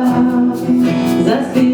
руках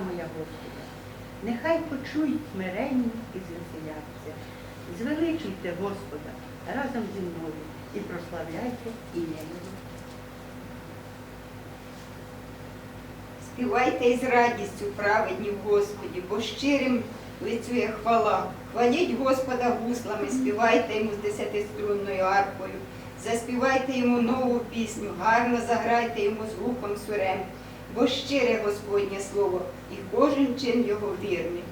моя Господа. Нехай почують смиренні і звеселяться. Звеличуйте Господа разом зі мною і прославляйте ім'я Його. Співайте із радістю праведні Господі, бо щирим лицює хвала. Хваліть Господа гуслами, співайте йому з десятиструнною арфою, заспівайте йому нову пісню, гарно заграйте йому звуком сурем, бо щире Господнє слово, і кожен чин його вірний.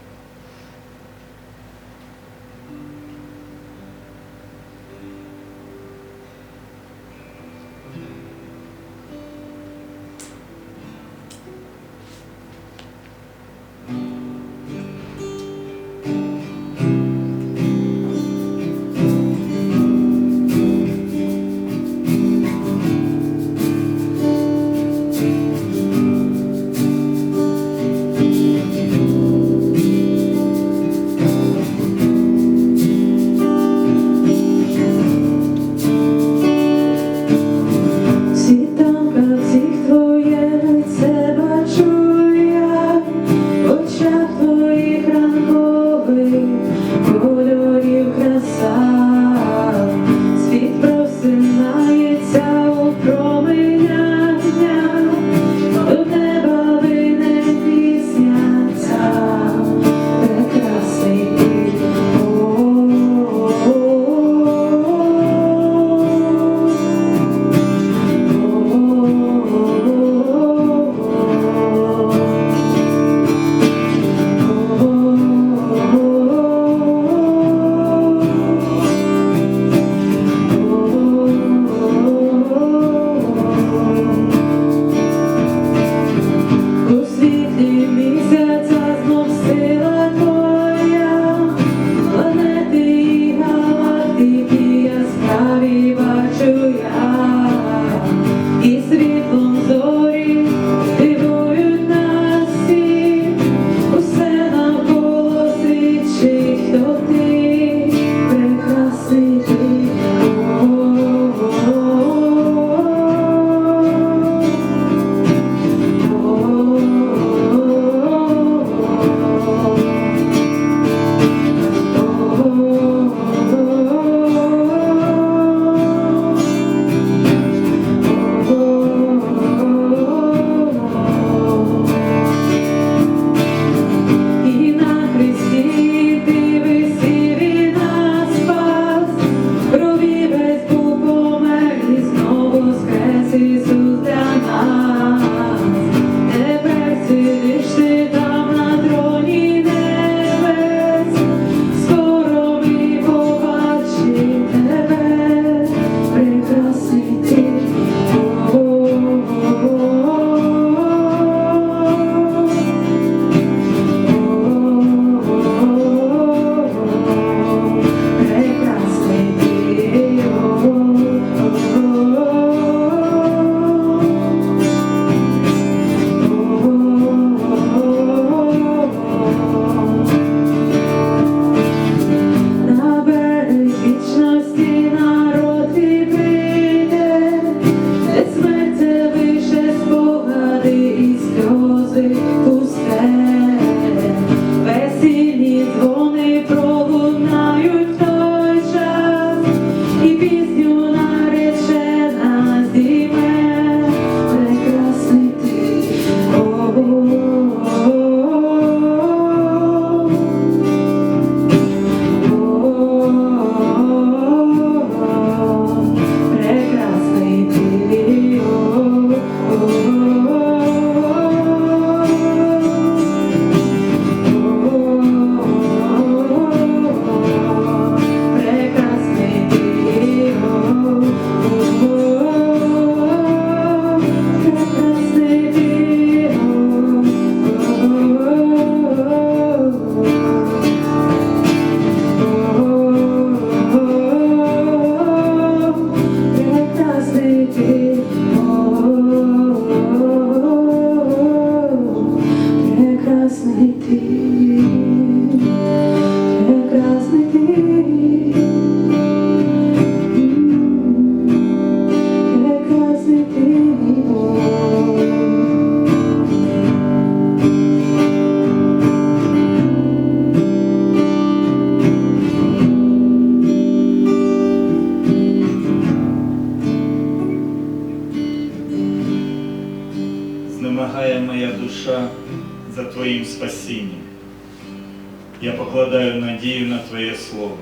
На Твоє Слово.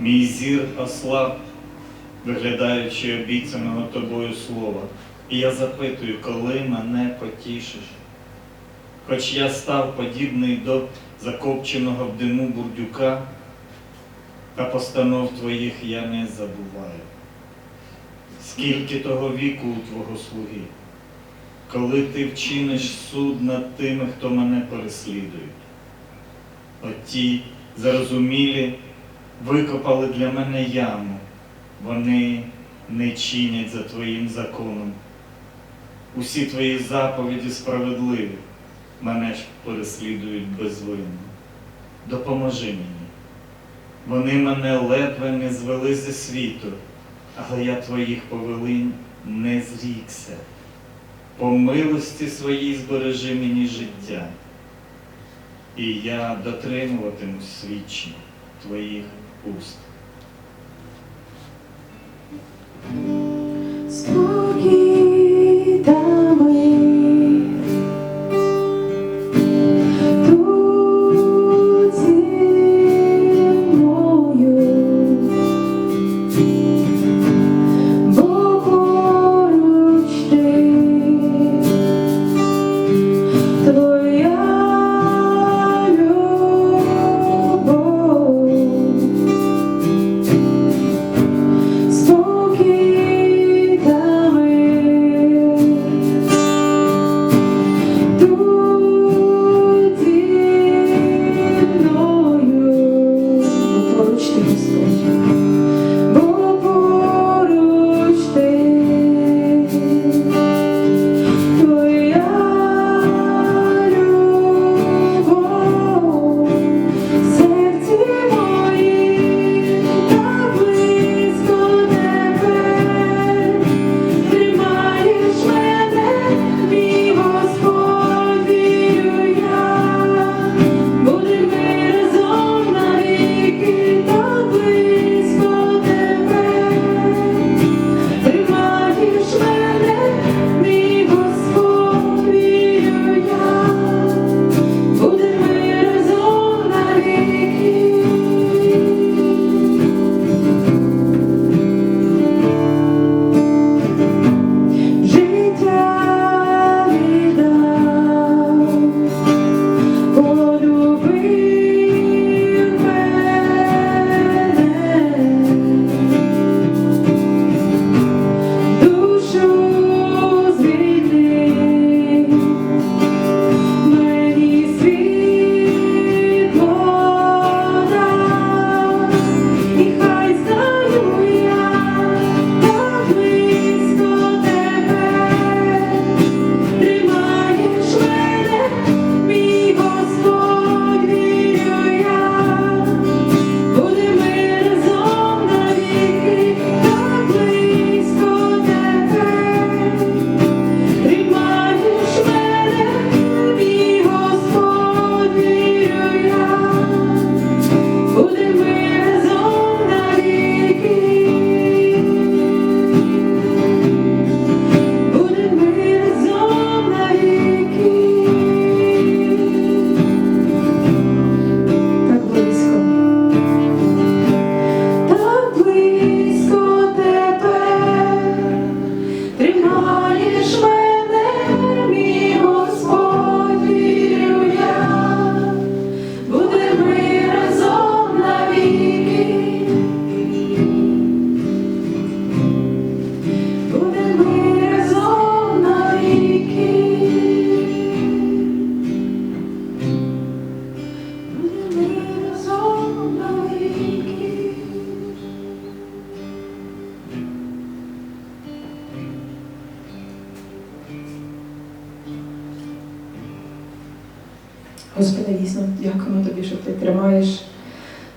Мій зір ослаб, виглядаючи обіцяного Тобою Слова, і я запитую, коли мене потішиш. Хоч я став подібний до закопченого в диму бурдюка, та постанов Твоїх я не забуваю. Скільки того віку у Твого слуги, коли ти вчиниш суд над тими, хто мене переслідують. Оті зарозумілі викопали для мене яму, вони не чинять за Твоїм законом. Усі Твої заповіді справедливі, мене ж переслідують безвинно. Допоможи мені. Вони мене ледве не звели зі світу, але я Твоїх повелинь не зрікся. По милості своїй збережи мені життя, і я дотримуватимусь свідчень Твоїх уст.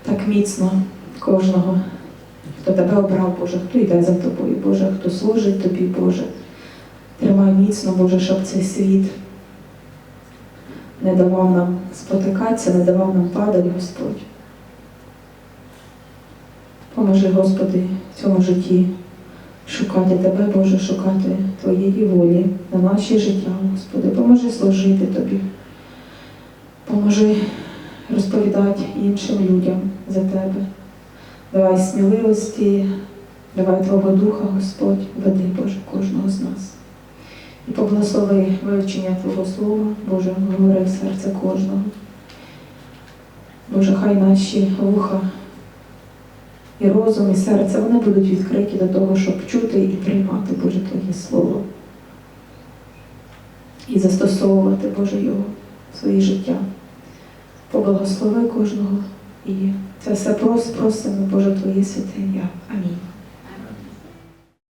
Так міцно кожного, хто тебе обрав, Боже, хто йде за тобою, Боже, хто служить тобі, Боже. Тримай міцно, Боже, щоб цей світ не давав нам спотикатися, не давав нам падати, Господь. Поможи, Господи, в цьому житті шукати Тебе, Боже, шукати Твоєї волі на наші життя, Господи. Поможи служити Тобі. Поможи розповідати іншим людям за Тебе. Давай сміливості, давай Твого Духа, Господь, веди, Боже, кожного з нас. І поблагослови вивчення Твого Слова, Боже, говори в серце кожного. Боже, хай наші вуха і розум, і серце вони будуть відкриті до того, щоб чути і приймати Боже Твоє Слово. І застосовувати, Боже, його в своє життя. Поблагослови кожного. І це все просимо, Боже, Твоє святе ім'я. Амінь.